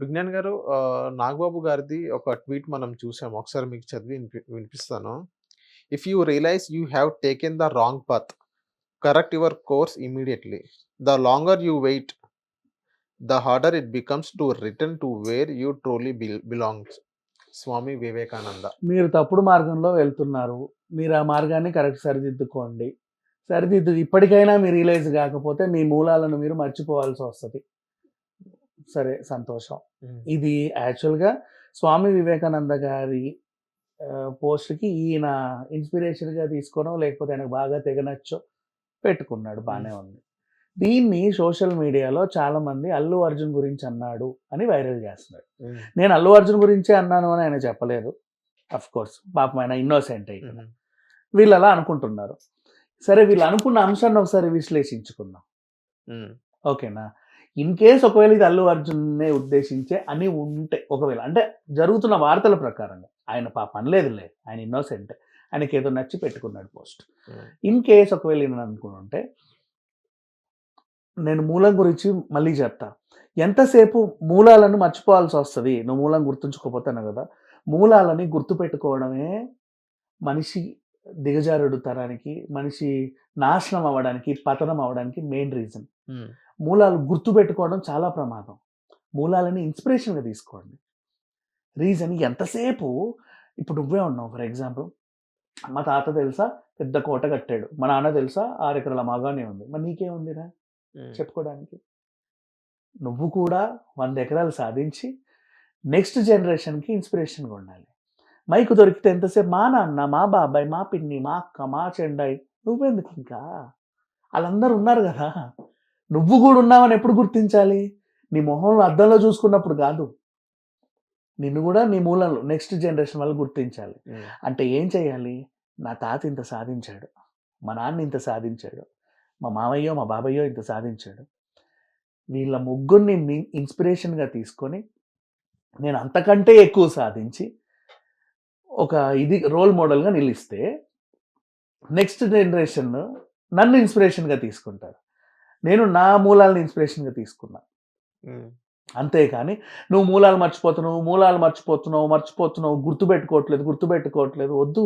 విజ్ఞాన్ గారు నాగబాబు గారిది ఒక ట్వీట్ మనం చూసాం. ఒకసారి మీకు చదివి వినిపి వినిపిస్తాను. If you realise you have taken the wrong path, correct your course immediately the longer you wait, the harder it becomes to return to where you truly bill belongs. Swami Vivekananda. మీరు తప్పుడు మార్గంలో వెళ్తున్నారు. మీరు ఆ మార్గాన్ని correct సరిదిద్దుకోండి. సరిదిద్దు ఇప్పటికైనా మీరు realise కాకపోతే మీ మూలాలను మీరు మర్చిపోవాల్సి వస్తుంది సరే సంతోషం. ఇది యాక్చువల్‌గా స్వామి వివేకానంద గారి పోస్ట్‌కి ఈయన ఇన్స్పిరేషన్‌గా తీసుకోవడం లేకపోతే ఆయనకు బాగా తెగ నచ్చో పెట్టుకున్నాడు బానే ఉంది. దీన్ని సోషల్ మీడియాలో చాలామంది అల్లు అర్జున్ గురించి అన్నాడు అని వైరల్ చేస్తున్నాడు. నేను అల్లు అర్జున్ గురించే అన్నాను అని ఆయన చెప్పలేదు. ఆఫ్‌కోర్స్ పాపం ఆయన ఇన్నోసెంటే. హ్మ్. వీళ్ళు అలా అనుకుంటున్నారు. సరే వీళ్ళు అనుకున్న అంశాన్ని ఒకసారి విశ్లేషించుకుందాం. ఓకేనా? ఇన్ కేస్ ఒకవేళ ఇది అల్లు అర్జున్‌నే ఉద్దేశించే అని ఉంటే ఒకవేళ అంటే జరుగుతున్న వార్తల ప్రకారంగా ఆయన పాపం అనలేదులే. ఆయన ఇన్నోసెంట్. ఆయనకేదో నచ్చి పెట్టుకున్నాడు పోస్ట్. ఇన్ కేస్ ఒకవేళ ఈయన అనుకునుంటే నేను మూలం గురించి మళ్ళీ చెప్తా. ఎంతసేపు మూలాలను మర్చిపోవాల్సి వస్తది. నువ్వు మూలం గుర్తుంచుకోకపోతేనే కదా! మూలాలని గుర్తుపెట్టుకోవడమే మనిషి దిగజారుడు తరానికి, మనిషి నాశనం అవ్వడానికి, పతనం అవ్వడానికి మెయిన్ రీజన్. మూలాలు గుర్తుపెట్టుకోవడం చాలా ప్రమాదం. మూలాలని ఇన్స్పిరేషన్‌గా తీసుకోండి. రీజన్ ఎంతసేపు ఇప్పుడు నువ్వే ఉన్నావు ఫర్ ఎగ్జాంపుల్ మా తాత తెలుసా పెద్ద కోట కట్టాడు. మా నాన్న తెలుసా 6 ఎకరాల మాగాణి ఉంది. మరి నీకేముందిరా. చెప్పుకోవడానికి? నువ్వు కూడా 100 ఎకరాలు సాధించి నెక్స్ట్ జనరేషన్‌కి ఇన్స్పిరేషన్‌గా ఉండాలి. మైక్ దొరికితే ఎంతసేపు మా నాన్న, మా బాబాయ్, మా పిన్ని, మా అక్క, మా చెండాయి నువ్వెందుకు ఇంకా? ఆళ్ళందరూ ఉన్నారు గదా! నువ్వు గూడా ఉన్నావని ఎప్పుడు గుర్తించాలి? నీ మొహంలో అద్దంలో చూసుకున్నప్పుడు గాదు. నిన్ను గూడా నీ మూలంలో నెక్స్ట్ జనరేషన్ వాళ్ళు గుర్తించాలి. అంటే ఏం చేయాలి? నా తాత ఇంత సాధించాడు. మా నాన్న ఇంత సాధించాడు. మా మామయ్యో, మా బాబాయ్యో ఇంత సాధించాడు. వీళ్ళ ముగ్గురిని ఇన్స్పిరేషన్‌గా తీసుకొని నేను అంతకంటే ఎక్కువ సాధించి ఒక ఇది రోల్ మోడల్‌గా నిలిస్తే నెక్స్ట్ జనరేషన్ నన్ను ఇన్స్పిరేషన్‌గా తీసుకుంటారు. నేను నా మూలాలను ఇన్స్పిరేషన్‌గా తీసుకున్నా. అంతేకాని నువ్వు మూలాలు మర్చిపోతున్నావు, మూలాలు మర్చిపోతున్నావు, మర్చిపోతున్నావు, గుర్తుపెట్టుకోవట్లేదు, గుర్తుపెట్టుకోవట్లేదు వద్దు.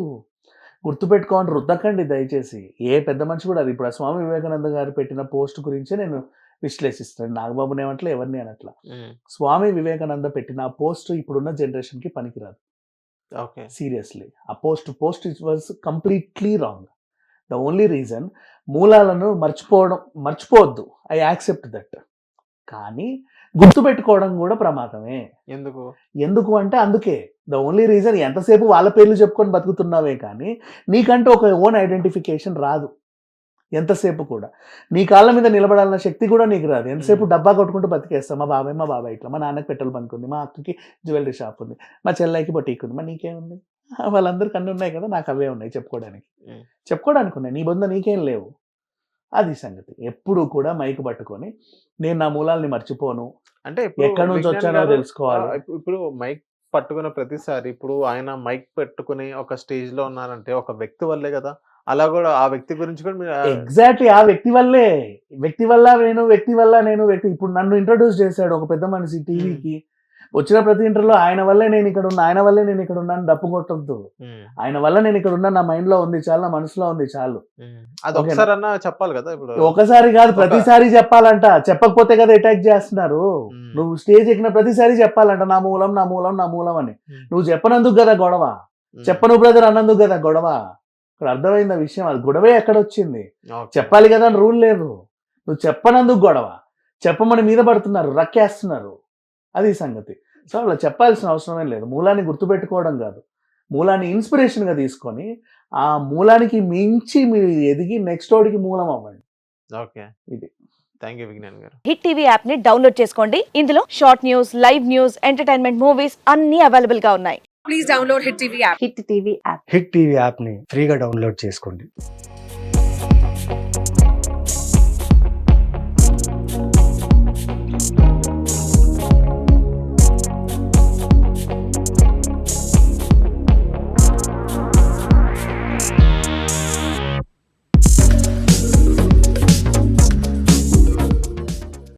గుర్తుపెట్టుకో అని రుద్దకండి దయచేసి. ఏ పెద్ద మనిషి కూడా అది ఇప్పుడు ఆ స్వామి వివేకానంద గారు పెట్టిన పోస్ట్ గురించే నేను విశ్లేషిస్తాను. నాగబాబుని ఏమనట్లే, ఎవరిని అనట్లా. స్వామి వివేకానంద పెట్టిన ఆ పోస్ట్ ఇప్పుడున్న జనరేషన్‌కి పనికిరాదు. ఓకే. సీరియస్లీ. ఆ post post it was completely wrong. The only reason మూలాలను మర్చిపోవడం మర్చిపోవద్దు. I accept that. కానీ గుర్తుపెట్టుకోవడం కూడా ప్రమాదమే. ఎందుకు? ఎందుకు అంటే అందుకే. ద ఓన్లీ రీజన్ ఎంతసేపు వాళ్ళ పేర్లు చెప్పుకొని బతుకుతున్నావే కానీ నీకంటూ ఒక ఓన్ ఐడెంటిఫికేషన్ రాదు. ఎంతసేపు కూడా. నీ కాళ్ళ మీద నిలబడాలన్న శక్తి కూడా నీకు రాదు. ఎంతసేపు. డబ్బా కొట్టుకుంటూ బతికేస్తావు. మా బాబాయ్, మా బాబాయ్ ఇట్లా. మా నాన్నకి పెట్రోల్ బంక్ ఉంది. మా అక్కకి జ్యువెల్లరీ షాప్ ఉంది. మా చెల్లాయికి బొటీక్ ఉంది. మరి నీకేముంది? వాళ్ళందరికి అన్నీ ఉన్నాయి కదా! నాకు అవే ఉన్నాయి చెప్పుకోవడానికి. చెప్పుకోవడానికి ఉన్నాయి. నీ బొంద నీకేం లేవు. అది సంగతి. ఎప్పుడు కూడా మైక్ పట్టుకొని నేను నా మూలాల్ని మర్చిపోను. అంటే ఎక్కడి నుంచి వచ్చానో తెలుసుకోవాలి. ఇప్పుడు మైక్ పట్టుకున్న ప్రతిసారి ఇప్పుడు ఆయన మైక్ పెట్టుకొని ఒక స్టేజ్‌లో ఉన్నారంటే ఒక వ్యక్తి వల్లే గదా! అలా గూడా ఆ వ్యక్తి గురించి కూడా మీరు ఎగ్జాక్ట్‌లీ ఆ వ్యక్తి వల్లే. వ్యక్తి వల్ల నేను, వ్యక్తి వల్ల నేను, వ్యక్తి ఇప్పుడు నన్ను ఇంట్రొడ్యూస్ చేశాడు ఒక పెద్ద మనిషి. టీవీకి. వచ్చిన ప్రతి ఇంటర్వ్యూలో ఆయన వల్లే నేను ఇక్కడ ఉన్నా. ఆయన వల్లే నేను ఇక్కడ ఉన్నాను డప్పు కొట్టొద్దు. ఆయన వల్ల నేను ఇక్కడ ఉన్నా. నా మైండ్‌లో ఉంది చాలు. నా మనసులో ఉంది చాలు. చెప్పాలి గదా! ఇప్పుడు ఒకసారి కాదు ప్రతిసారి చెప్పాలంట. చెప్పకపోతే కదా అటాక్ చేస్తున్నారు. నువ్వు స్టేజ్ ఎక్కిన ప్రతిసారి చెప్పాలంట నా మూలం, నా మూలం, నా మూలం అని. నువ్వు చెప్పనందుకు కదా గొడవ. చెప్పను బ్రదర్ అన్నందుకు కదా గొడవ. ఇక్కడ అర్థమైందా విషయం? అది గొడవే ఎక్కడొచ్చింది. చెప్పాలి కదా అని రూల్ లేదు. నువ్వు చెప్పనందుకు గొడవ. చెప్పమని మీద పడుతున్నారు. రక్కేస్తున్నారు. అది సంగతి. సో అలా చెప్పాల్సిన అవసరమే లేదు. మూలాన్ని గుర్తుపెట్టుకోవడం కాదు. మూలాన్ని ఇన్స్పిరేషన్‌గా తీసుకొని ఆ మూలానికి మించి మీరు ఎదిగి నెక్స్ట్ ఓడికి మూలం అవ్వండి. ఓకే. ఇది. థాంక్ యూ విజ్ఞాన్ గారు. హిట్ టీవీ యాప్ని డౌన్లోడ్ చేసుకోండి ఇందులో short news live news entertainment movies అన్ని అవైలబుల్గా ఉన్నాయి please download Hit TV app. Hit TV app Hit TV యాప్ని ఫ్రీగా డౌన్లోడ్ చేసుకోండి